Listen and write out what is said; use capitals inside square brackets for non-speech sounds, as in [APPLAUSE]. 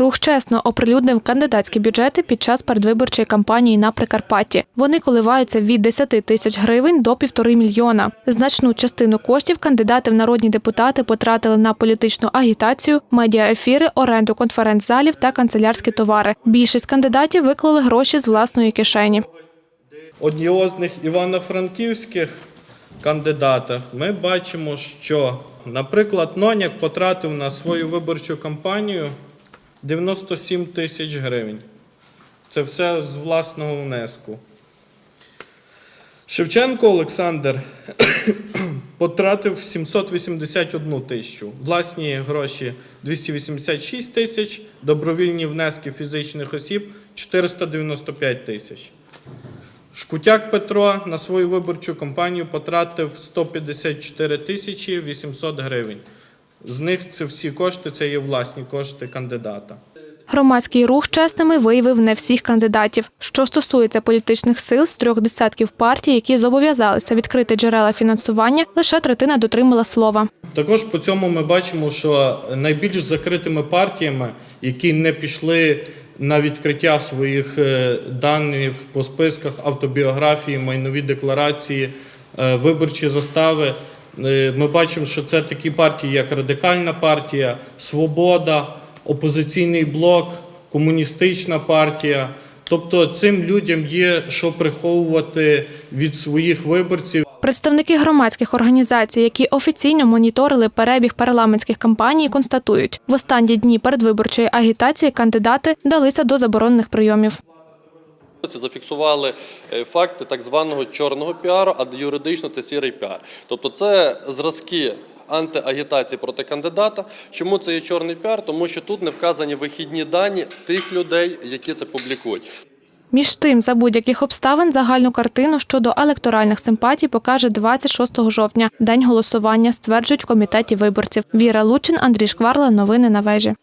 Рух чесно оприлюднив кандидатські бюджети під час передвиборчої кампанії на Прикарпатті. Вони коливаються від 10 тисяч гривень до півтори мільйона. Значну частину коштів кандидати в народні депутати потратили на політичну агітацію, медіаефіри, оренду конференц-залів та канцелярські товари. Більшість кандидатів виклали гроші з власної кишені. одіозних івано-франківських кандидатах ми бачимо, що, наприклад, Ноняк потратив на свою виборчу кампанію 97 тисяч гривень. Це все з власного внеску. Шевченко Олександр [COUGHS] потратив 781 тисячу. Власні гроші 286 тисяч, добровільні внески фізичних осіб 495 тисяч. Шкутяк Петро на свою виборчу кампанію потратив 154 тисячі 800 гривень. З них це всі кошти, це є власні кошти кандидата. Громадський рух чесними виявив не всіх кандидатів. Що стосується політичних сил з трьох десятків партій, які зобов'язалися відкрити джерела фінансування, лише третина дотримала слова. Також по цьому ми бачимо, що найбільш закритими партіями, які не пішли на відкриття своїх е, даних по списках автобіографії, майнові декларації, е, виборчі застави, ми бачимо, що це такі партії, як Радикальна партія, Свобода, Опозиційний блок, Комуністична партія. Тобто цим людям є що приховувати від своїх виборців. Представники громадських організацій, які офіційно моніторили перебіг парламентських кампаній, констатують, в останні дні передвиборчої агітації кандидати далися до заборонених прийомів. Зафіксували е, факти так званого чорного піару, а юридично це сірий піар. Тобто це зразки антиагітації проти кандидата. Чому це є чорний піар? Тому що тут не вказані вихідні дані тих людей, які це публікують. Між тим, за будь-яких обставин загальну картину щодо електоральних симпатій покаже 26 жовтня, день голосування, стверджують в комітеті виборців. Віра Лучин, Андрій Шкварла. Новини на вежі.